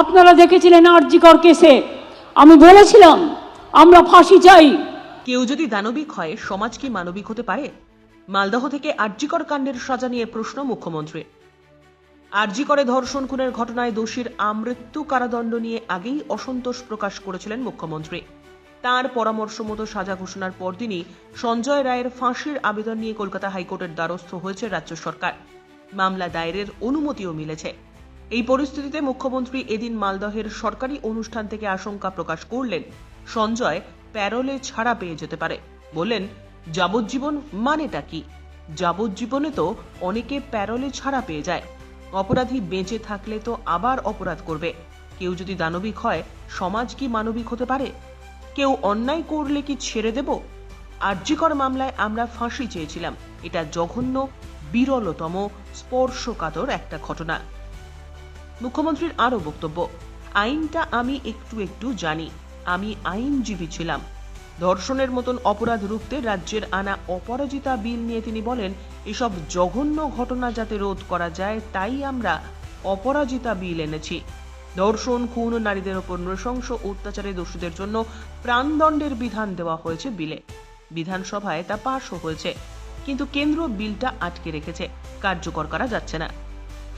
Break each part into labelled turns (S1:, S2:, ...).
S1: আপনারা দেখেছিলেন আরজিকর কেসে আমি বলেছিলাম, আমরা ফাঁসি চাই।
S2: কেউ যদি দানবিক হয়, সমাজ কি মানবিক হতে পারে? মালদহ থেকে আরজিকর কাণ্ডের সাজা নিয়ে প্রশ্ন মুখ্যমন্ত্রী। আরজিকরে ধর্ষণ খুনের ঘটনায় দোষীর আমৃত্যু কারাদণ্ড নিয়ে আগেই অসন্তোষ প্রকাশ করেছিলেন মুখ্যমন্ত্রী। তার পরামর্শ মতো সাজা ঘোষণার পরদিনই সঞ্জয় রায়ের ফাঁসির আবেদন নিয়ে কলকাতা হাইকোর্টের দ্বারস্থ হয়েছে রাজ্য সরকার। মামলা দায়েরের অনুমতিও মিলেছে। এই পরিস্থিতিতে মুখ্যমন্ত্রী এদিন মালদহের সরকারি অনুষ্ঠান থেকে আশঙ্কা প্রকাশ করলেন, সঞ্জয় প্যারোলে ছাড়া পেয়ে যেতে পারে। বললেন, যাবজ্জীবন মানেটা কি? যাবজ্জীবনে তো অনেকে প্যারোলে ছাড়া পেয়ে যায়। অপরাধী বেঁচে থাকলে তো আবার অপরাধ করবে। কেউ যদি দানবিক হয়, সমাজ কি মানবিক হতে পারে? কেউ অন্যায় করলে কি ছেড়ে দেব? আর্যিকর মামলায় আমরা ফাঁসি চেয়েছিলাম। এটা জঘন্য, বিরলতম, স্পর্শকাতর একটা ঘটনা। মুখ্যমন্ত্রীর আরও বক্তব্য, আইনটা আমি একটু একটু জানি। আমি আইনজীবী ছিলাম। ধর্ষণের মতন অপরাধ রুখতে রাজ্যের আনা অপরাজিতা বিল নিয়ে তিনি বলেন, এসব জঘন্য ঘটনা যাতে রোধ করা যায়, তাই আমরা অপরাজিতা বিল এনেছি। ধর্ষণ, খুন, নারীদের ওপর নৃশংস অত্যাচারে দোষীদের জন্য প্রাণদণ্ডের বিধান দেওয়া হয়েছে বিলে। বিধানসভায় তা পাশও হয়েছে। কিন্তু কেন্দ্র বিলটা আটকে রেখেছে। কার্যকর করা যাচ্ছে না।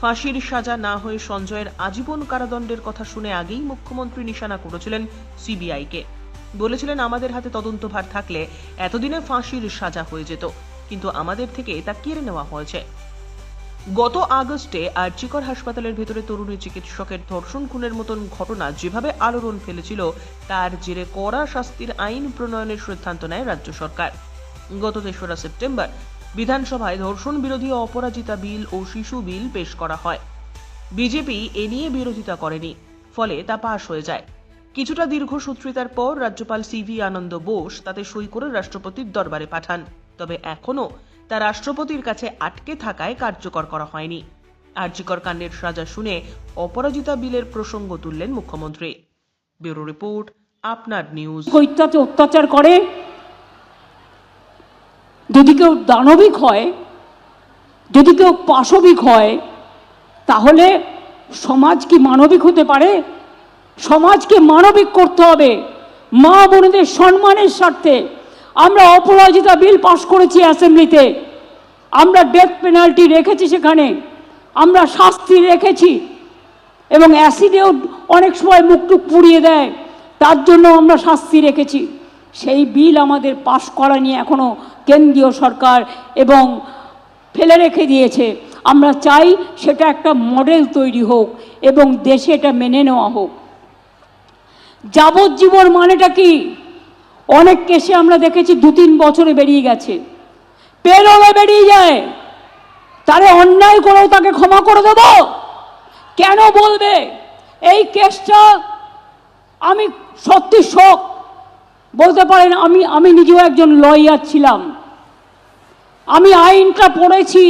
S2: ফাঁসির সাজা না হয়ে সঞ্জয়ের আজীবন কারাদণ্ডের কথা শুনে আগেই মুখ্যমন্ত্রী নিশানা করেছিলেন সিবিআইকে। বলেছিলেন, আমাদের হাতে তদন্তভার থাকলে এতদিনে ফাঁসির সাজা হয়ে যেত, কিন্তু আমাদের থেকে তা কেড়ে নেওয়া হয়েছে। গত আগস্টে আর্চিকর হাসপাতালের ভেতরে তরুণী চিকিৎসকের ধর্ষণ খুনের মতন ঘটনা যেভাবে আলোড়ন ফেলেছিল, তার জেরে কড়া শাস্তির আইন প্রণয়নের সিদ্ধান্ত নেয় রাজ্য সরকার। গত তেসরা সেপ্টেম্বর বিধানসভায় ধর্ষণ বিরোধী অপরাজিতা বিল ও শিশু বিল পেশ করা হয়। বিজেপি এ নিয়ে বিরোধিতা করেনি, ফলে তা পাশ হয়ে যায়। কিছুটা দীর্ঘসূত্রিতার পর রাজ্যপাল সিভি আনন্দ বোস তাতে সই করে রাষ্ট্রপতির দরবারে পাঠান, তবে এখনও তা রাষ্ট্রপতির কাছে আটকে থাকায় কার্যকর করা হয়নি। আর্যিকর কাণ্ডের সাজা শুনে অপরাজিতা বিলের প্রসঙ্গ তুললেন মুখ্যমন্ত্রী। ব্যুরো রিপোর্ট, আপনার নিউজ।
S1: অত্যাচার করে যদি কেউ দানবিক হয়, যদি কেউ পাশবিক হয়, তাহলে সমাজ কি মানবিক হতে পারে? সমাজকে মানবিক করতে হবে। মা বোনেদের সম্মানের স্বার্থে আমরা অপরাজিতা বিল পাশ করেছি অ্যাসেম্বলিতে। আমরা ডেথ পেনাল্টি রেখেছি সেখানে। আমরা শাস্তি রেখেছি। এবং অ্যাসিডেও অনেক সময় মুখটুক পুড়িয়ে দেয়। তার জন্য আমরা শাস্তি রেখেছি। সেই বিল আমাদের পাশ করা নিয়ে এখনও কেন্দ্রীয় সরকার এবং ফেলে রেখে দিয়েছে। আমরা চাই সেটা একটা মডেল তৈরি হোক এবং দেশে এটা মেনে নেওয়া হোক। যাবজ্জীবন মানেটা কি? অনেক কেসে আমরা দেখেছি দু তিন বছরে বেরিয়ে গেছে। পেরোলে বেরিয়ে যায়। তারে অন্যায় করেও তাকে ক্ষমা করে দেব। কেন বলবে? এই কেসটা আমি সত্যি শোক। বলতে পারেন আমি আমি নিজেও একজন লয়ার ছিলাম। আমি আইনটা পড়েছি।